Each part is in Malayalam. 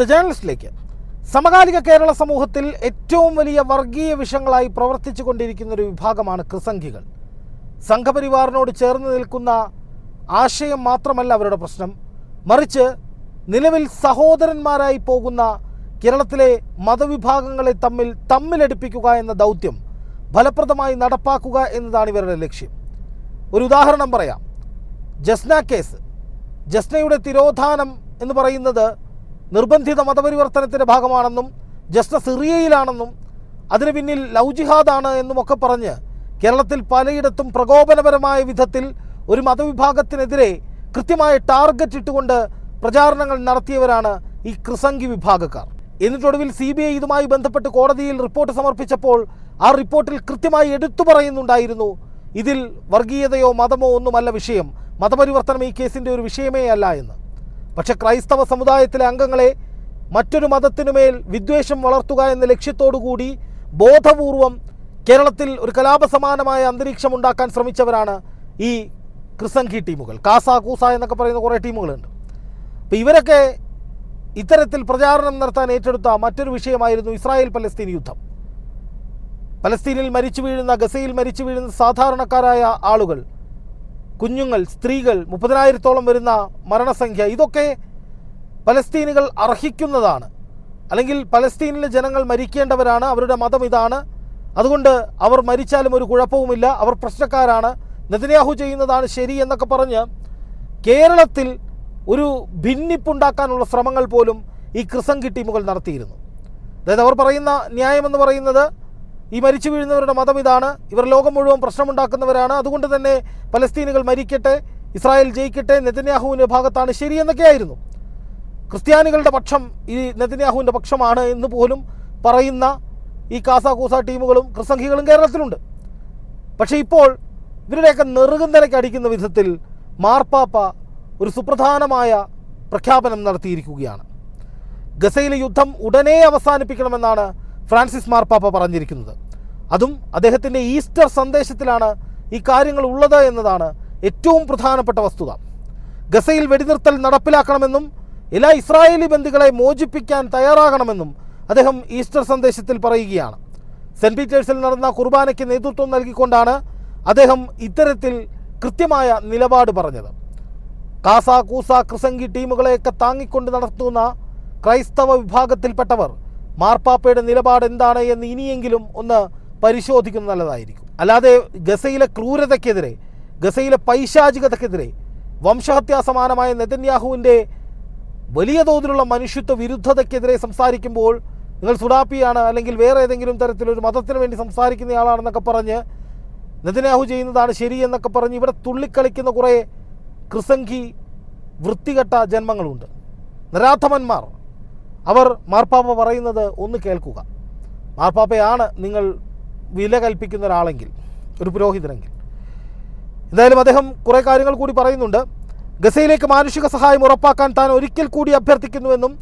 ദ ജേണലിസ്റ്റിലേക്ക്. സമകാലിക കേരള സമൂഹത്തിൽ ഏറ്റവും വലിയ വർഗീയ വിഷങ്ങളായി പ്രവർത്തിച്ചു കൊണ്ടിരിക്കുന്ന ഒരു വിഭാഗമാണ് ക്രിസംഖികൾ. സംഘപരിവാറിനോട് ചേർന്ന് നിൽക്കുന്ന ആശയം മാത്രമല്ല അവരുടെ പ്രശ്നം. മറിച്ച് നിലവിൽ സഹോദരന്മാരായി പോകുന്ന കേരളത്തിലെ മതവിഭാഗങ്ങളെ തമ്മിൽ തമ്മിലടിപ്പിക്കുക എന്ന ദൗത്യം ഫലപ്രദമായി നടപ്പാക്കുക എന്നതാണ് ഇവരുടെ ലക്ഷ്യം. ഒരു ഉദാഹരണം പറയാം. ജസ്ന കേസ്. ജസ്നയുടെ തിരോധാനം എന്ന് പറയുന്നത് നിർബന്ധിത മതപരിവർത്തനത്തിന്റെ ഭാഗമാണെന്നും ജസ്ന സിറിയയിലാണെന്നും അതിന് പിന്നിൽ ലൗജിഹാദാണ് ജിഹാദാണ് എന്നുമൊക്കെ പറഞ്ഞ് കേരളത്തിൽ പലയിടത്തും പ്രകോപനപരമായ വിധത്തിൽ ഒരു മതവിഭാഗത്തിനെതിരെ കൃത്യമായ ടാർഗറ്റ് ഇട്ടുകൊണ്ട് പ്രചാരണങ്ങൾ നടത്തിയവരാണ് ഈ ക്രിസംഗി വിഭാഗക്കാർ. എന്നിട്ടൊടുവിൽ സി ബി ഐ ഇതുമായി ബന്ധപ്പെട്ട് കോടതിയിൽ റിപ്പോർട്ട് സമർപ്പിച്ചപ്പോൾ ആ റിപ്പോർട്ടിൽ കൃത്യമായി എടുത്തു പറയുന്നുണ്ടായിരുന്നു ഇതിൽ വർഗീയതയോ മതമോ ഒന്നുമല്ല വിഷയം. മതപരിവർത്തനം ഈ കേസിന്റെ ഒരു വിഷയമേ അല്ല എന്ന്. പക്ഷെ ക്രൈസ്തവ സമുദായത്തിലെ അംഗങ്ങളെ മറ്റൊരു മതത്തിനുമേൽ വിദ്വേഷം വളർത്തുക എന്ന ലക്ഷ്യത്തോടു കൂടി ബോധപൂർവം കേരളത്തിൽ ഒരു കലാപസമാനമായ അന്തരീക്ഷം ഉണ്ടാക്കാൻ ശ്രമിച്ചവരാണ് ഈ ക്രിസംഖി ടീമുകൾ. കാസ കൂസ എന്നൊക്കെ പറയുന്ന കുറേ ടീമുകളുണ്ട്. അപ്പോൾ ഇവരൊക്കെ ഇത്തരത്തിൽ പ്രചാരണം നടത്താൻ ഏറ്റെടുത്ത മറ്റൊരു വിഷയമായിരുന്നു ഇസ്രായേൽ പലസ്തീൻ യുദ്ധം. പലസ്തീനിൽ മരിച്ചു വീഴുന്ന ഗസയിൽ മരിച്ചു വീഴുന്ന സാധാരണക്കാരായ ആളുകൾ കുഞ്ഞുങ്ങൾ സ്ത്രീകൾ മുപ്പതിനായിരത്തോളം വരുന്ന മരണസംഖ്യ ഇതൊക്കെ പലസ്തീനുകൾ അർഹിക്കുന്നതാണ്. അല്ലെങ്കിൽ പലസ്തീനിലെ ജനങ്ങൾ മരിക്കേണ്ടവരാണ് അവരുടെ മതം ഇതാണ്. അതുകൊണ്ട് അവർ മരിച്ചാലും ഒരു കുഴപ്പവുമില്ല. അവർ പ്രശ്നക്കാരാണ്. നെതന്യാഹു ചെയ്യുന്നതാണ് ശരി എന്നൊക്കെ പറഞ്ഞ് കേരളത്തിൽ ഒരു ഭിന്നിപ്പുണ്ടാക്കാനുള്ള ശ്രമങ്ങൾ പോലും ഈ ക്രിസംഗി ടീമുകൾ നടത്തിയിരുന്നു. അതായത് അവർ പറയുന്ന ന്യായമെന്ന് പറയുന്നത് ഈ മരിച്ചു വീഴുന്നവരുടെ മതം ഇതാണ്. ഇവർ ലോകം മുഴുവൻ പ്രശ്നമുണ്ടാക്കുന്നവരാണ്. അതുകൊണ്ട് തന്നെ പലസ്തീനുകൾ മരിക്കട്ടെ ഇസ്രായേൽ ജയിക്കട്ടെ നെതന്യാഹുവിന്റെ ഭാഗത്താണ് ശരി എന്നൊക്കെയായിരുന്നു. ക്രിസ്ത്യാനികളുടെ പക്ഷം ഈ നെതന്യാഹുവിന്റെ പക്ഷമാണ് എന്ന് പോലും പറയുന്ന ഈ കാസാകൂസ ടീമുകളും ക്രിസംഖികളും കേരളത്തിലുണ്ട്. പക്ഷേ ഇപ്പോൾ ഇവരുടെയൊക്കെ നെറുകുന്തലയ്ക്ക് അടിക്കുന്ന വിധത്തിൽ മാർപ്പാപ്പ ഒരു സുപ്രധാനമായ പ്രഖ്യാപനം നടത്തിയിരിക്കുകയാണ്. ഗസയിലെ യുദ്ധം ഉടനെ അവസാനിപ്പിക്കണമെന്നാണ് ഫ്രാൻസിസ് മാർപ്പാപ്പ പറഞ്ഞിരിക്കുന്നത്. അതും അദ്ദേഹത്തിന്റെ ഈസ്റ്റർ സന്ദേശത്തിലാണ് ഈ കാര്യങ്ങൾ ഉള്ളത് എന്നതാണ് ഏറ്റവും പ്രധാനപ്പെട്ട വസ്തുത. ഗസയിൽ വെടിനിർത്തൽ നടപ്പിലാക്കണമെന്നും എല്ലാ ഇസ്രായേലി ബന്ധുക്കളെ മോചിപ്പിക്കാൻ തയ്യാറാകണമെന്നും അദ്ദേഹം ഈസ്റ്റർ സന്ദേശത്തിൽ പറയുകയാണ്. സെന്റ് പീറ്റേഴ്സിൽ നടന്ന കുർബാനയ്ക്ക് നേതൃത്വം നൽകിക്കൊണ്ടാണ് അദ്ദേഹം ഇത്തരത്തിൽ കൃത്യമായ നിലപാട് പറഞ്ഞത്. കാസ കൂസ ക്രിസംഗി ടീമുകളെയൊക്കെ താങ്ങിക്കൊണ്ട് നടത്തുന്ന ക്രൈസ്തവ വിഭാഗത്തിൽപ്പെട്ടവർ മാർപ്പാപ്പയുടെ നിലപാട് എന്താണ് എന്ന് ഇനിയെങ്കിലും ഒന്ന് പരിശോധിക്കുന്നത് നല്ലതായിരിക്കും. അല്ലാതെ ഗസയിലെ ക്രൂരതയ്ക്കെതിരെ ഗസയിലെ പൈശാചികതയ്ക്കെതിരെ വംശഹത്യാ സമാനമായ നെതന്യാഹുവിന്റെ വലിയ തോതിലുള്ള മനുഷ്യത്വ വിരുദ്ധതയ്ക്കെതിരെ സംസാരിക്കുമ്പോൾ നിങ്ങൾ സുഡാപ്പിയാണ് അല്ലെങ്കിൽ വേറെ ഏതെങ്കിലും തരത്തിലൊരു മതത്തിന് വേണ്ടി സംസാരിക്കുന്നയാളാണെന്നൊക്കെ പറഞ്ഞ് നെതന്യാഹു ചെയ്യുന്നതാണ് ശരി എന്നൊക്കെ പറഞ്ഞ് ഇവിടെ തുള്ളിക്കളിക്കുന്ന കുറേ ക്രിസംഖി വൃത്തികെട്ട ജന്മങ്ങളുണ്ട്. നിരാധമന്മാർ. അവർ മാർപ്പാപ്പ പറയുന്നത് ഒന്ന് കേൾക്കുക. മാർപ്പാപ്പയാണ് നിങ്ങൾ വില കൽപ്പിക്കുന്ന ഒരാളെങ്കിൽ ഒരു പുരോഹിതനെങ്കിൽ. എന്തായാലും അദ്ദേഹം കുറേ കാര്യങ്ങൾ കൂടി പറയുന്നുണ്ട്. ഗസയിലേക്ക് മാനുഷിക സഹായം ഉറപ്പാക്കാൻ താൻ ഒരിക്കൽ കൂടി അഭ്യർത്ഥിക്കുന്നുവെന്നും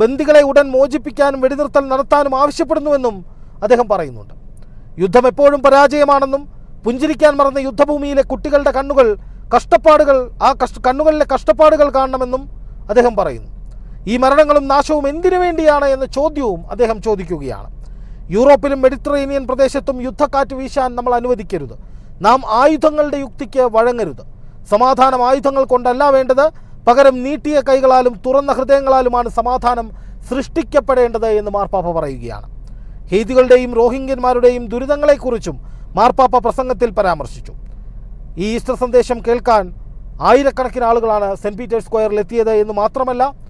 ബന്ദികളെ ഉടൻ മോചിപ്പിക്കാനും വെടിനിർത്തൽ നടത്താനും ആവശ്യപ്പെടുന്നുവെന്നും അദ്ദേഹം പറയുന്നുണ്ട്. യുദ്ധം എപ്പോഴും പരാജയമാണെന്നും പുഞ്ചിരിക്കാൻ മറന്ന യുദ്ധഭൂമിയിലെ കുട്ടികളുടെ കണ്ണുകൾ കഷ്ടപ്പാടുകൾ ആ കഷ്ട കണ്ണുകളിലെ കഷ്ടപ്പാടുകൾ കാണണമെന്നും അദ്ദേഹം പറയുന്നു. ഈ മരണങ്ങളും നാശവും എന്തിനു വേണ്ടിയാണ് എന്ന ചോദ്യവും അദ്ദേഹം ചോദിക്കുകയാണ്. യൂറോപ്പിലും മെഡിറ്ററേനിയൻ പ്രദേശത്തും യുദ്ധക്കാറ്റ് വീശാൻ നമ്മൾ അനുവദിക്കരുത്. നാം ആയുധങ്ങളുടെ യുക്തിക്ക് വഴങ്ങരുത്. സമാധാനം ആയുധങ്ങൾ കൊണ്ടല്ല വേണ്ടത് പകരം നീട്ടിയ കൈകളാലും തുറന്ന ഹൃദയങ്ങളാലുമാണ് സമാധാനം സൃഷ്ടിക്കപ്പെടേണ്ടത് എന്ന് മാർപ്പാപ്പ പറയുകയാണ്. ഹെയ്തികളുടെയും റോഹിംഗ്യന്മാരുടെയും ദുരിതങ്ങളെക്കുറിച്ചും മാർപ്പാപ്പ പ്രസംഗത്തിൽ പരാമർശിച്ചു. ഈ ഈസ്റ്റർ സന്ദേശം കേൾക്കാൻ ആയിരക്കണക്കിന് ആളുകളാണ് സെന്റ് പീറ്റേഴ്സ് സ്ക്വയറിൽ എത്തിയത് എന്ന് മാത്രമല്ല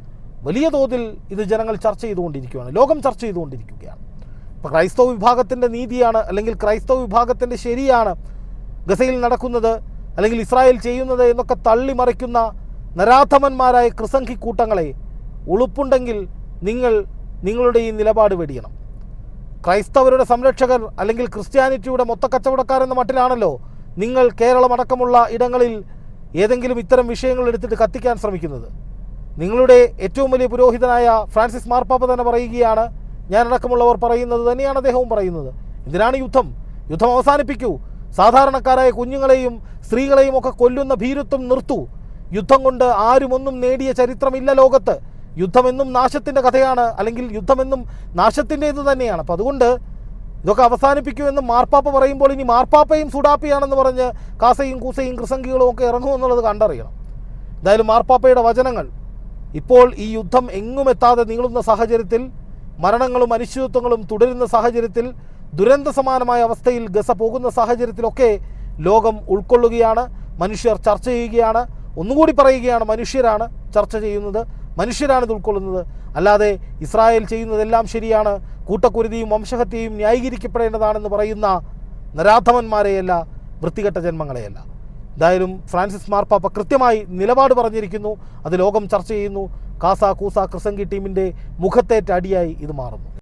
വലിയ തോതിൽ ഇത് ജനങ്ങൾ ചർച്ച ചെയ്തുകൊണ്ടിരിക്കുകയാണ്. ലോകം ചർച്ച ചെയ്തുകൊണ്ടിരിക്കുകയാണ്. ഇപ്പോൾ ക്രൈസ്തവ വിഭാഗത്തിന്റെ നീതിയാണ് അല്ലെങ്കിൽ ക്രൈസ്തവ വിഭാഗത്തിന്റെ ശരിയാണ് ഗസയിൽ നടക്കുന്നത് അല്ലെങ്കിൽ ഇസ്രായേൽ ചെയ്യുന്നത് എന്നൊക്കെ തള്ളി മറിക്കുന്ന നരാധമന്മാരായ ക്രിസംഖി കൂട്ടങ്ങളെ ഉളുപ്പുണ്ടെങ്കിൽ നിങ്ങൾ നിങ്ങളുടെ ഈ നിലപാട് വെടിയണം. ക്രൈസ്തവരുടെ സംരക്ഷകർ അല്ലെങ്കിൽ ക്രിസ്ത്യാനിറ്റിയുടെ മൊത്തക്കച്ചവടക്കാർ എന്ന മട്ടിലാണല്ലോ നിങ്ങൾ കേരളമടക്കമുള്ള ഇടങ്ങളിൽ ഏതെങ്കിലും ഇത്തരം വിഷയങ്ങൾ എടുത്തിട്ട് കത്തിക്കാൻ ശ്രമിക്കുന്നത്. നിങ്ങളുടെ ഏറ്റവും വലിയ പുരോഹിതനായ ഫ്രാൻസിസ് മാർപ്പാപ്പ തന്നെ പറയുകയാണ്. ഞാനടക്കമുള്ളവർ പറയുന്നത് തന്നെയാണ് അദ്ദേഹവും പറയുന്നത്. എന്തിനാണ് യുദ്ധം? യുദ്ധം അവസാനിപ്പിക്കൂ. സാധാരണക്കാരായ കുഞ്ഞുങ്ങളെയും സ്ത്രീകളെയും ഒക്കെ കൊല്ലുന്ന ഭീരുത്വം നിർത്തു. യുദ്ധം കൊണ്ട് ആരുമൊന്നും നേടിയ ചരിത്രമില്ല ലോകത്ത്. യുദ്ധമെന്നും നാശത്തിന്റെ കഥയാണ് അല്ലെങ്കിൽ യുദ്ധമെന്നും നാശത്തിന്റെ നാശത്തിന്റേത് തന്നെയാണ്. അപ്പോൾ അതുകൊണ്ട് ഇതൊക്കെ അവസാനിപ്പിക്കുമെന്ന് മാർപ്പാപ്പ പറയുമ്പോൾ ഇനി മാർപ്പാപ്പയും സുഡാപ്പിയാണെന്ന് പറഞ്ഞ് കാസയും കൂസയും കൃസംഗികളും ഒക്കെ ഇറങ്ങുമെന്നുള്ളത് കണ്ടറിയണം. എന്തായാലും മാർപ്പാപ്പയുടെ വചനങ്ങൾ ഇപ്പോൾ ഈ യുദ്ധം എങ്ങും എത്താതെ നീളുന്ന സാഹചര്യത്തിൽ മരണങ്ങളും അനിശ്ചിതത്വങ്ങളും തുടരുന്ന സാഹചര്യത്തിൽ ദുരന്ത സമാനമായ അവസ്ഥയിൽ ഗസ പോകുന്ന സാഹചര്യത്തിലൊക്കെ ലോകം ഉൾക്കൊള്ളുകയാണ് മനുഷ്യർ ചർച്ച ചെയ്യുകയാണ് ഒന്നുകൂടി പറയുകയാണ് മനുഷ്യരാണ് ചർച്ച ചെയ്യുന്നത് മനുഷ്യരാണ് ഇത് ഉൾക്കൊള്ളുന്നത്. അല്ലാതെ ഇസ്രായേൽ ചെയ്യുന്നതെല്ലാം ശരിയാണ് കൂട്ടക്കുരുതിയും വംശഹത്യയും ന്യായീകരിക്കപ്പെടേണ്ടതാണെന്ന് പറയുന്ന നരാധമന്മാരെയല്ല വൃത്തികെട്ട ജന്മങ്ങളെയല്ല. എന്തായാലും ഫ്രാൻസിസ് മാർപ്പാപ്പ കൃത്യമായി നിലപാട് പറഞ്ഞിരിക്കുന്നു. അത് ലോകം ചർച്ച ചെയ്യുന്നു. കാസ കൂസ ക്രിസംഗി ടീമിന്റെ മുഖത്തേറ്റ അടിയായി ഇത് മാറുന്നു.